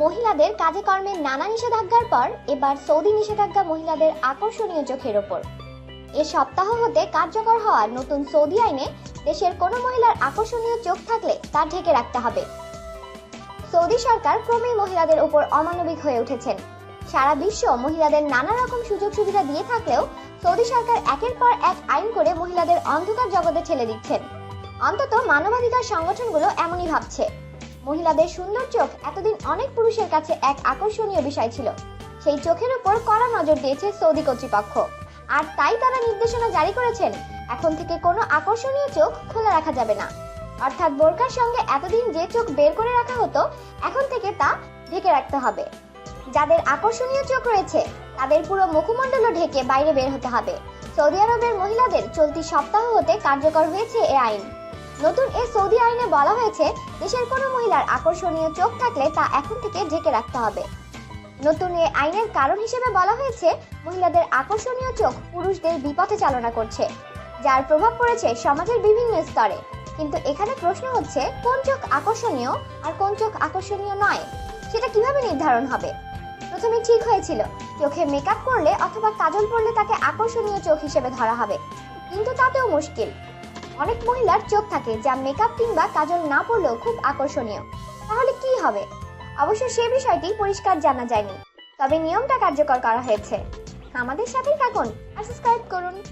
মহিলাদের কাজে কর্মে নানা নিষেধাজ্ঞার পর এবার সৌদি নিষেধাজ্ঞা মহিলাদের আকর্ষণীয় চোখের ওপর। এ সপ্তাহ হতে কার্যকর হওয়া নতুন সৌদি আইনে দেশের কোনো মহিলার আকর্ষণীয় চোখ থাকলে তা ঢেকে রাখতে হবে। সৌদি সরকার ক্রমেই মহিলাদের উপর অমানবিক হয়ে উঠেছেন। সারা বিশ্ব মহিলাদের নানা রকম সুযোগ সুবিধা দিয়ে থাকলেও সৌদি সরকার একের পর এক আইন করে মহিলাদের অন্ধকার জগতে ঠেলে দিচ্ছেন। অন্তত মানবাধিকার সংগঠনগুলো এমনই ভাবছে। মহিলাদের সুন্দর চোখ এতদিন অনেক পুরুষের কাছে এক আকর্ষণীয় বিষয় ছিল। সেই চোখের উপর কড়া নজর দিয়েছে সৌদি কর্তৃপক্ষ। আর তাই তারা নির্দেশনা জারি করেছেন, এখন থেকে কোনো আকর্ষণীয় চোখ খোলা রাখা যাবে না। অর্থাৎ বোরকার সঙ্গে এতদিন যে চোখ বের করে রাখা হতো, এখন থেকে তা ঢেকে রাখতে হবে। যাদের আকর্ষণীয় চোখ রয়েছে, তাদের পুরো মুখমণ্ডলও ঢেকে বাইরে বের হতে হবে। সৌদি আরবের মহিলাদের চলতি সপ্তাহ হতে কার্যকর হয়েছে এ আইন। নতুন এ সৌদি আইনে বলা হয়েছে, দেশের কোনো মহিলার আকর্ষণীয় চোখ থাকলে তা এখন থেকে ঢেকে রাখতে হবে। নতুন এ আইনের কারণ হিসেবে বলা হয়েছে, মহিলাদের আকর্ষণীয় চোখ পুরুষদের বিপথে চালনা করছে, যার প্রভাব পড়েছে সমাজের বিভিন্ন স্তরে। কিন্তু এখানে প্রশ্ন হচ্ছে, কোন চোখ আকর্ষণীয় আর কোন চোখ আকর্ষণীয় নয়? সেটা কীভাবে নির্ধারণ হবে? প্রথমে ঠিক হয়েছিল, চোখে মেকআপ করলে অথবা কাজল পরলে তাকে আকর্ষণীয় চোখ হিসেবে ধরা হবে। কিন্তু তাতেও মুশকিল। অনেক মহিলার চোখ থাকে যা মেকআপ কিংবা কাজল না পড়লেও খুব আকর্ষণীয়। তাহলে কি হবে? অবশ্য সে বিষয়টি পরিষ্কার জানা যায়নি। তবে নিয়মটা কার্যকর করা হয়েছে। আমাদের সাথেই থাকুন আর সাবস্ক্রাইব করুন।